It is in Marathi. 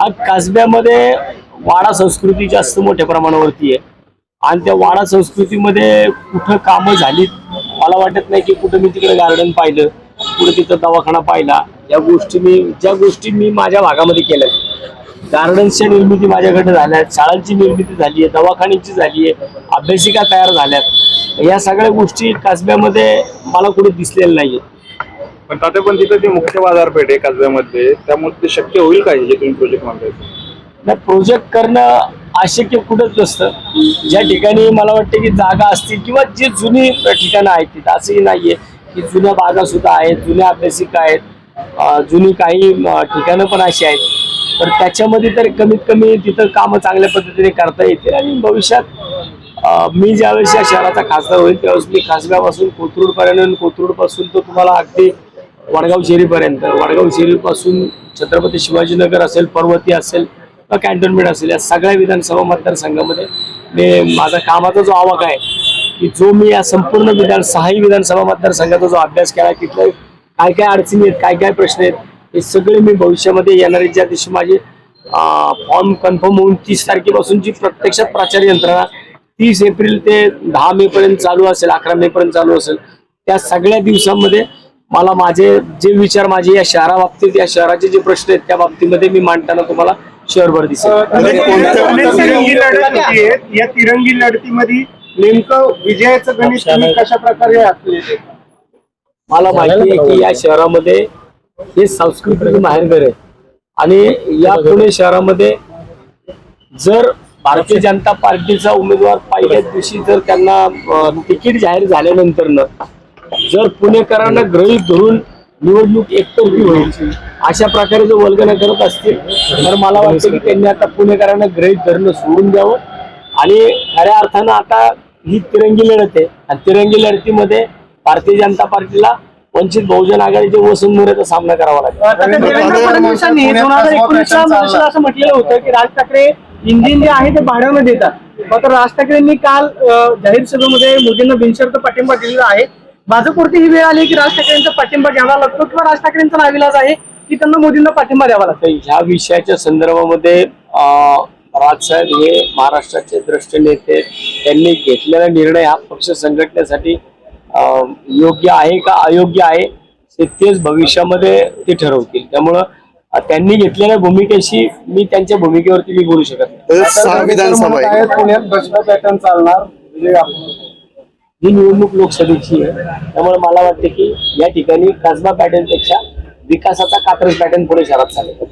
आज कासब्यामध्ये वाडा संस्कृती जास्त मोठ्या प्रमाणावरती आहे. आणि त्या वाडा संस्कृतीमध्ये कुठं कामं झालीत मला वाटत नाही की कुठं मी तिकडे गार्डन पाहिलं कुठं तिथं दवाखाना पाहिला. या गोष्टी मी ज्या गोष्टी मी माझ्या भागामध्ये केल्या गार्डन्सच्या निर्मिती माझ्याकडे झाल्या आहेत शाळांची निर्मिती झाली आहे दवाखान्याची झाली आहे अभ्यासिका तयार झाल्यात. या सगळ्या गोष्टी कासब्यामध्ये मला कुठे दिसलेल्या नाही पण तात्या पण तिथं ते मुख्य बाजारपेठ आहे काजव्यामध्ये. त्यामुळे ते शक्य होईल का जे तुम्ही प्रोजेक्ट मागताय प्रोजेक्ट करणं अशक्य कुठंच नसतं. ज्या ठिकाणी मला वाटतं की जागा असतील किंवा जी जुनी ठिकाणं आहेत तिथं असंही नाहीये की जुन्या बागा सुद्धा आहेत जुन्या अभ्यासिका आहेत जुनी काही ठिकाणं पण अशी आहेत. तर त्याच्यामध्ये तर कमीत कमी तिथं कामं चांगल्या पद्धतीने करता येतील आणि भविष्यात मी ज्यावेळेस या शहराचा खासदार होईल त्यावेळेस मी खासगावापासून कोथरूडपर्यंत कोथरूडपासून तर तुम्हाला अगदी वडगाव शेरीपर्यंत वडगाव शेरीपासून छत्रपती शिवाजीनगर असेल पर्वती असेल किंवा कॅन्टोन्मेंट असेल या सगळ्या विधानसभा मतदारसंघामध्ये मी माझा कामाचा जो आवाक आहे की जो मी या संपूर्ण विधान सहाही विधानसभा मतदारसंघाचा जो अभ्यास केला तिथलं काय काय अडचणी आहेत काय काय प्रश्न आहेत हे सगळे मी भविष्यामध्ये येणारे ज्या दिवशी माझे फॉर्म कन्फर्म होऊन तीस तारखेपासून जी प्रत्यक्षात प्रचार यंत्रणा तीस एप्रिल ते दहा मे पर्यंत चालू असेल अकरा मे पर्यंत चालू असेल त्या सगळ्या दिवसांमध्ये मला माझे जे विचार माझे या शहराबाबतीत या शहराचे जे प्रश्न आहेत त्या बाबतीमध्ये मी मांडताना तुम्हाला शहरभर दिसेल. लढत होतीये. या तिरंगी लढतीमध्ये नेमकं विजयाचं गणित तुम्ही कशा प्रकारे? मला माहिती आहे की या शहरामध्ये हे सांस्कृतिक माहेरघर आहे. आणि या पुणे शहरामध्ये जर भारतीय जनता पार्टीचा उमेदवार पहिल्याच दिवशी जर त्यांना अं, तिकीट जाहीर झाल्यानंतर जर पुणेकरांना गृहीत धरून निवडणूक एकतर्फी होईल अशा प्रकारे जर वल्गना करत असतील तर मला वाटतं की त्यांनी आता पुणेकरांना गृहीत धरणं सोडून द्यावं. आणि खऱ्या अर्थानं आता ही तिरंगी लढत आहे. आणि तिरंगी लढतीमध्ये भारतीय जनता पार्टीला वंचित बहुजन आघाडीच्या वसंत मोरेचा सामना करावा लागेल. असं म्हटलेलं होतं की राज ठाकरे इंजिन जे आहे ते भाड्यानं देतात. मात्र राज ठाकरेंनी काल जाहीर सभेमध्ये मोदींना बिनशर्त पाठिंबा दिलेला आहे. भाजपवरती ही वेळ आली की राज ठाकरेंचा पाठिंबा घ्यावा लागतो किंवा राज ठाकरेंचा नाविलाज आहे की त्यांना मोदींना पाठिंबा द्यावा लागतो. ह्या विषयाच्या संदर्भामध्ये अं, राजसाहेब हे महाराष्ट्राचे द्रष्टे नेते. त्यांनी घेतलेला निर्णय हा पक्ष संघटनेसाठी अं, योग्य आहे का अयोग्य आहे ते तेच भविष्यामध्ये ते ठरवतील. त्यामुळं त्यांनी घेतलेल्या भूमिकेशी मी त्यांच्या भूमिकेवरती मी बोलू शकत नाही. ही निवडणूक लोकसभेची आहे. त्यामुळे मला वाटते की या ठिकाणी कसबा पॅटर्नपेक्षा विकासाचा कात्रज पॅटर्न पुणे शहरात चालेल.